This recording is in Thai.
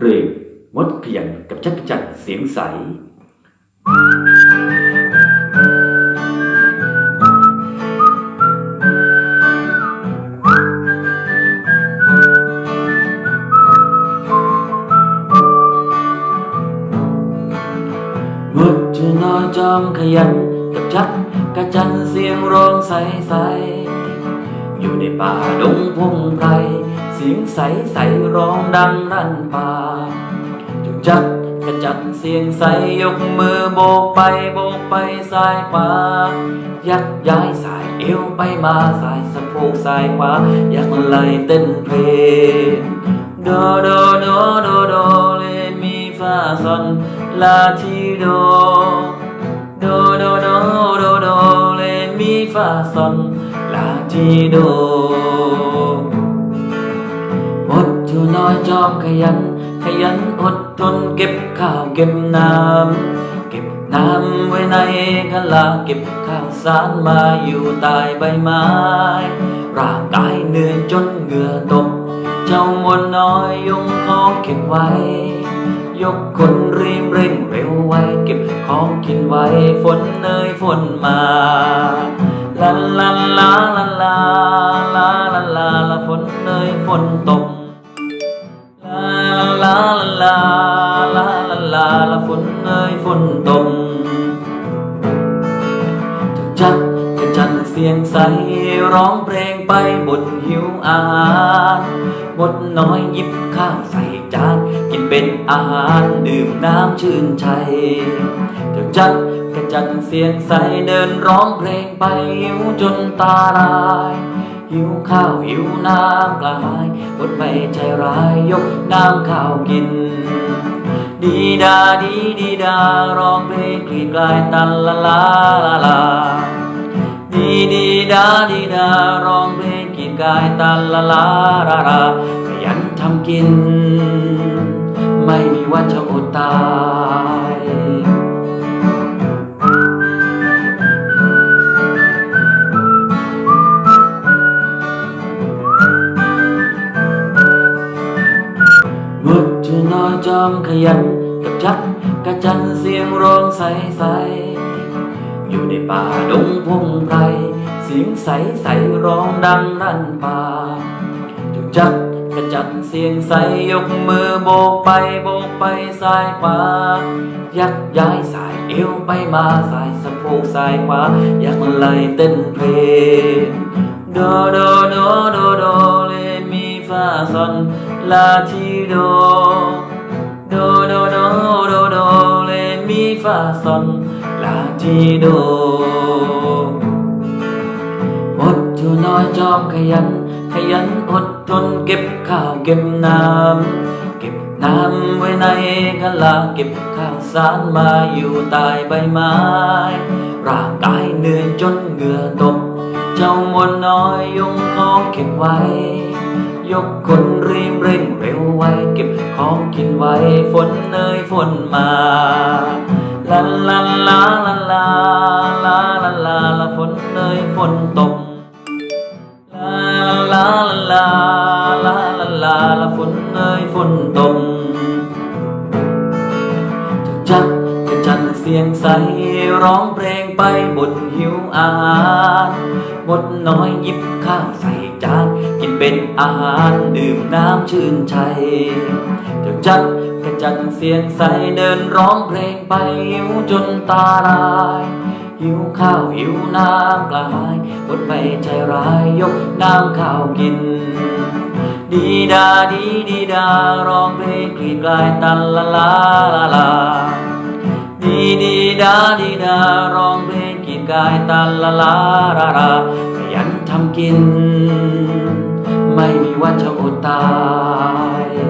เพลงมดขยันกับจักจันเสียงใสมุดจะนอจอมขยันกับจักกระจันเสียงร้องใสใส อยู่ในป่าดงพงไพรเสียงใสใสร้องดังรั่นป่าจุจักกระจันเสียงใสยกมือโบกไปโบกไปซ้ายขวายักย้ายสายเอวไปมาสายสะโพกซ้ายขวายักไหลเต้นเพลงโดโดโดโดโดเลมีฟาซอนลาทีโดโดโดโดโดโดเลมีฟาซอน ทีโดอดอยู่น้อยจอมขยัน ขยันอดทนเก็บข้าวเก็บน้ำเก็บน้ำไว้ในกะลาเก็บข้าวสารมาอยู่ใต้ใบไม้ ร่างกายเหนื่อยจนเหงื่อตก เจ้ามนน้อยยงของเก็บไว้ ยกคนรีบเร่งเร็วไวเก็บของกินไว้ฝนเนยฝนมา ลาลาลาลาลาลาลาลาลาฝนเนยฝนตกลาลาลาลาลาลาลาฝนเนยฝนตกจัก ใสร้องเพลงไปบนหิวอาหารหมดน้อยหยิบข้าวใส่จานกินเป็นอาหารดื่มน้ำชื่นใจเจ้าจักกระจันเสียงใสเดินร้องเพลงไปหิวจนตาลายหิวข้าวหิวน้ำกระหายอดไม่ใจร้ายยกน้ำข้าวกิน ดีดาดีดีดาร้องเพลงกลีกลายตันละลาลาลา ดีดาดีดาร้องเพลงกลีกายตันละลาลาลาขยันทำกิน ไม่มีวันจะอดตายมุดจะน้อยจอมขยันกับจักกระจันเสียงร้องใสใสอยู่ในป่าดงพงไพร เสียงใสใสร้องดังรั่นป่าจุจักกระจันเสียงใสยกมือโบกไปโบกไปซ้ายขวายักย้ายสายเอวไปมาสายสะโพกซ้ายขวายักไหลเต้นเพลงโดโดโดโดโดเลมีฟาซอนลาทีโดโดโดโดโดโดเลมีฟาซอนลาทีโด น้อยจอมขยัน ขยันอดทนเก็บข้าวเก็บน้ำเก็บน้ำไว้ในกะลาเก็บข้าวสารมาอยู่ใต้ใบไม้ ร่างกายเหนื่อยจนเหงื่อตก เจ้ามนน้อยยงของเก็บไว้ ยกคนรีบเร่งเร็วไวเก็บของกินไว้ฝนเนยฝนมาลาลาลาลาลาลาลาลาลาฝนเนยฝนตก ฝนตกจักกระจันเสียงใส ร้องเพลงไปบนหิวอาหารหมดน้อยหยิบข้าวใส่จาน กินเป็นอาหารดื่มน้ำชื่นใจเจ้าจักกระจันเสียงใสเดินร้องเพลงไปหิวจนตาลาย หิวข้าวหิวน้ำกระหายอดไม่ใจร้ายยกน้ำข้าวกิน ดีดาดีดีดาร้องเพลงกลีกลายตันละลาลาลาดีดีดาดีดาร้องเพลงกลีกลายตันละลาลาลาขยันทำกิน ไม่มีวันจะอดตาย